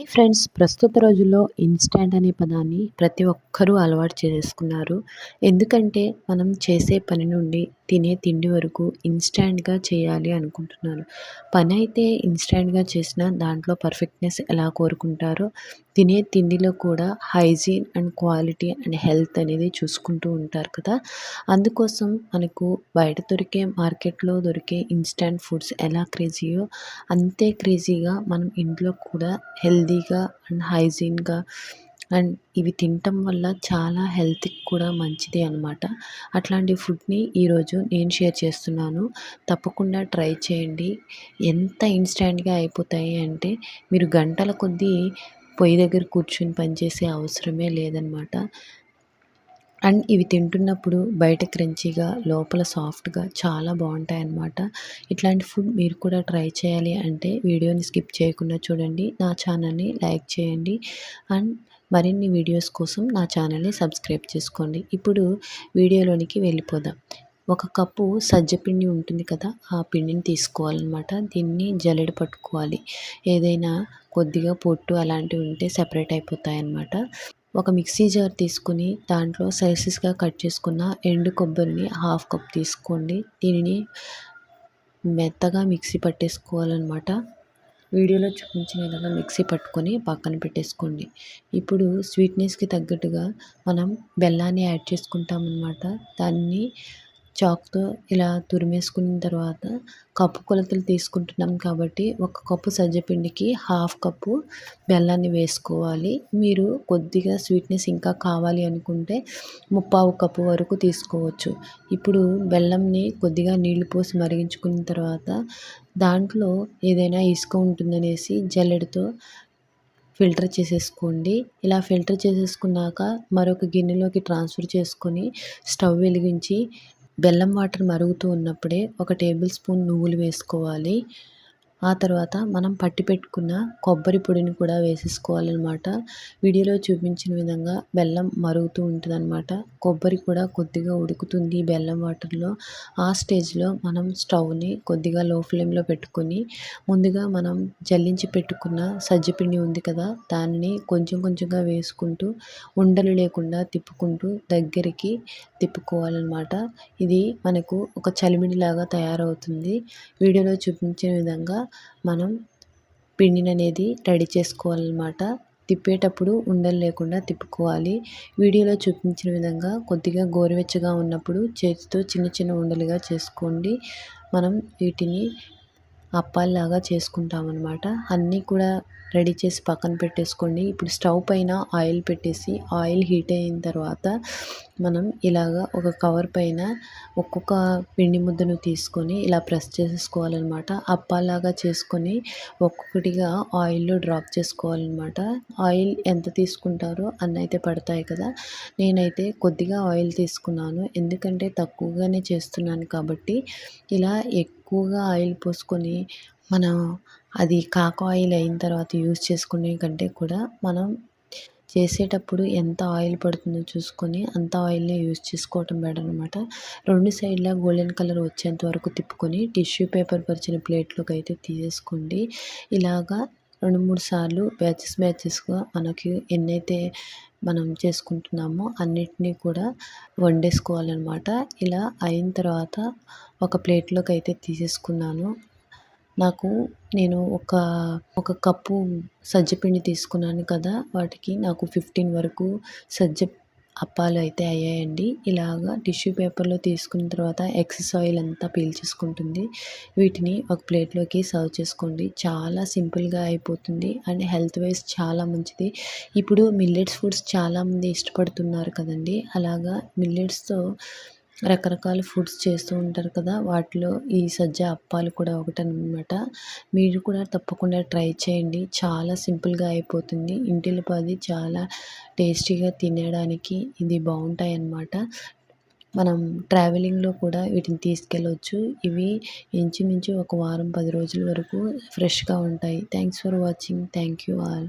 Hi friends ప్రస్తుత రోజుల్లో instant అనే పదాన్ని ప్రతి ఒక్కరూ అలవాటు చేసుకున్నారు. ఎందుకంటే మనం చేసే పని నుండి తినే తిండి వరకు ఇన్స్టాంట్గా చేయాలి అనుకుంటున్నారు. పని అయితే ఇన్స్టాంట్గా చేసిన దాంట్లో పర్ఫెక్ట్నెస్ ఎలా కోరుకుంటారో తినే తిండిలో కూడా hygiene and quality and health అనేది చూసుకుంటూ ఉంటారు కదా. అందుకోసం మనకు బయట దొరికే మార్కెట్లో దొరికే ఇన్స్టాంట్ ఫుడ్స్ ఎలా క్రేజీయో అంతే క్రేజీగా మనం ఇంట్లో కూడా హెల్దీగా అండ్ హైజీన్గా అండ్ ఇవి తినటం వల్ల చాలా హెల్త్కి కూడా మంచిది అనమాట అట్లాంటి ఫుడ్ని ఈరోజు నేను షేర్ చేస్తున్నాను. తప్పకుండా ట్రై చేయండి. ఎంత ఇన్స్టాంట్గా అయిపోతాయి అంటే మీరు గంటల కొద్దీ పొయ్యి దగ్గర కూర్చొని పనిచేసే అవసరమే లేదనమాట అండ్ ఇవి తింటున్నప్పుడు బయట క్రంచీగా లోపల సాఫ్ట్గా చాలా బాగుంటాయి అన్నమాట ఇట్లాంటి ఫుడ్ మీరు కూడా ట్రై చేయాలి అంటే వీడియోని స్కిప్ చేయకుండా చూడండి. నా ఛానల్ని లైక్ చేయండి. అండ్ మరిన్ని వీడియోస్ కోసం నా ఛానల్ని సబ్స్క్రైబ్ చేసుకోండి. ఇప్పుడు వీడియోలోనికి వెళ్ళిపోదాం. ఒక కప్పు సజ్జ పిండి ఉంటుంది కదా ఆ పిండిని తీసుకోవాలన్నమాట. దీన్ని జల్లెడ పట్టుకోవాలి. ఏదైనా కొద్దిగా పొట్టు అలాంటివి ఉంటే సెపరేట్ అయిపోతాయి అన్నమాట ఒక మిక్సీ జార్ తీసుకుని దాంట్లో సైజెస్గా కట్ చేసుకున్న ఎండు కొబ్బరిని హాఫ్ కప్ తీసుకోండి. దీనిని మెత్తగా మిక్సీ పట్టేసుకోవాలన్నమాట. వీడియోలో చూపించిన విధంగా మిక్సీ పట్టుకొని పక్కన పెట్టేసుకోండి. ఇప్పుడు స్వీట్నెస్కి తగ్గట్టుగా మనం బెల్లాన్ని యాడ్ చేసుకుంటామన్నమాట. దాన్ని చాక్తో ఇలా తురిమేసుకున్న తర్వాత కప్పు కొలతలు తీసుకుంటున్నాం కాబట్టి ఒక కప్పు సజ్జపిండికి హాఫ్ కప్పు బెల్లాన్ని వేసుకోవాలి. మీరు కొద్దిగా స్వీట్నెస్ ఇంకా కావాలి అనుకుంటే ముప్పావు కప్పు వరకు తీసుకోవచ్చు. ఇప్పుడు బెల్లంని కొద్దిగా నీళ్ళు పోసి మరిగించుకున్న తర్వాత దాంట్లో ఏదైనా ఇసుక ఉంటుందనేసి జల్లెడతో ఫిల్టర్ చేసేసుకోండి. ఇలా ఫిల్టర్ చేసేసుకున్నాక మరొక గిన్నెలోకి ట్రాన్స్ఫర్ చేసుకొని స్టవ్ వెలిగించి బెల్లం వాటర్ మరుగుతూ ఉన్నప్పుడే ఒక టేబుల్ స్పూన్ నువ్వులు వేసుకోవాలి. ఆ తర్వాత మనం పట్టి పెట్టుకున్న కొబ్బరి పొడిని కూడా వేసేసుకోవాలన్నమాట. వీడియోలో చూపించిన విధంగా బెల్లం మరుగుతూ ఉంటుందన్నమాట. కొబ్బరి కూడా కొద్దిగా ఉడుకుతుంది బెల్లం వాటర్లో. ఆ స్టేజ్లో మనం స్టవ్ని కొద్దిగా లో ఫ్లేమ్లో పెట్టుకొని ముందుగా మనం జల్లించి పెట్టుకున్న సజ్జపిండి ఉంది కదా దాన్ని కొంచెం కొంచెంగా వేసుకుంటూ ఉండలు లేకుండా తిప్పుకుంటూ దగ్గరికి తిప్పుకోవాలన్నమాట. ఇది మనకు ఒక చలిమిడిలాగా తయారవుతుంది. వీడియోలో చూపించిన విధంగా మనం పిండిని అనేది రెడీ చేసుకోవాలన్నమాట. తిప్పేటప్పుడు ఉండలు లేకుండా తిప్పుకోవాలి. వీడియోలో చూపించిన విధంగా కొద్దిగా గోరువెచ్చగా ఉన్నప్పుడు చేతితో చిన్న చిన్న ఉండలుగా చేసుకోండి. మనం వీటిని అప్పాల్లాగా చేసుకుంటామన్నమాట. అన్నీ కూడా రెడీ చేసి పక్కన పెట్టేసుకోండి. ఇప్పుడు స్టవ్ పైన ఆయిల్ పెట్టేసి ఆయిల్ హీట్ అయిన తర్వాత మనం ఇలాగా ఒక కవర్ పైన ఒక్కొక్క పిండి ముద్దను తీసుకొని ఇలా ప్రెస్ చేసేసుకోవాలన్నమాట. అప్పాలాగా చేసుకొని ఒక్కొక్కటిగా ఆయిల్లో డ్రాప్ చేసుకోవాలన్నమాట. ఆయిల్ ఎంత తీసుకుంటారో అన్న అయితే పడతాయి కదా. నేనైతే కొద్దిగా ఆయిల్ తీసుకున్నాను. ఎందుకంటే తక్కువగానే చేస్తున్నాను కాబట్టి ఇలా ఎక్కువగా ఆయిల్ పోసుకొని మనం అది కాక ఆయిల్ అయిన తర్వాత యూస్ చేసుకునే కంటే కూడా మనం చేసేటప్పుడు ఎంత ఆయిల్ పడుతుందో చూసుకొని అంత ఆయిల్ని యూజ్ చేసుకోవటం బెటర్ అనమాట రెండు సైడ్లా గోల్డెన్ కలర్ వచ్చేంత వరకు తిప్పుకొని టిష్యూ పేపర్ పరిచిన ప్లేట్లోకి అయితే తీసేసుకోండి ఇలాగా రెండు మూడు సార్లు బ్యాచెస్ బ్యాచెస్గా మనకి ఎన్నైతే మనం చేసుకుంటున్నామో అన్నిటినీ కూడా వండేసుకోవాలన్నమాట ఇలా అయిన తర్వాత ఒక ప్లేట్లోకి అయితే తీసేసుకున్నాను. నాకు నేను ఒక ఒక కప్పు సజ్జపిండి తీసుకున్నాను కదా వాటికి నాకు ఫిఫ్టీన్ వరకు సజ్జ అప్పాలు అయితే అయ్యాయండి. ఇలాగా టిష్యూ పేపర్లో తీసుకున్న తర్వాత ఎక్సెస్ ఆయిల్ అంతా పీల్చేసుకుంటుంది. వీటిని ఒక ప్లేట్లోకి సర్వ్ చేసుకోండి. చాలా సింపుల్గా అయిపోతుంది అండ్ హెల్త్ వైజ్ చాలా మంచిది. ఇప్పుడు మిల్లెట్స్ ఫుడ్స్ చాలామంది ఇష్టపడుతున్నారు కదండి. అలాగా మిల్లెట్స్తో రకరకాల ఫుడ్స్ చేస్తూ ఉంటారు కదా వాటిలో ఈ సజ్జ అప్పాలు కూడా ఒకటనమాట మీరు కూడా తప్పకుండా ట్రై చేయండి. చాలా సింపుల్గా అయిపోతుంది. ఇంటిల్లిపాది చాలా టేస్టీగా తినడానికి ఇది బాగుంటాయి అన్నమాట మనం ట్రావెలింగ్లో కూడా వీటిని తీసుకెళ్ళవచ్చు ఇవి ఇంచుమించు ఒక వారం పది రోజుల వరకు ఫ్రెష్గా ఉంటాయి. Thanks for watching. Thank you all.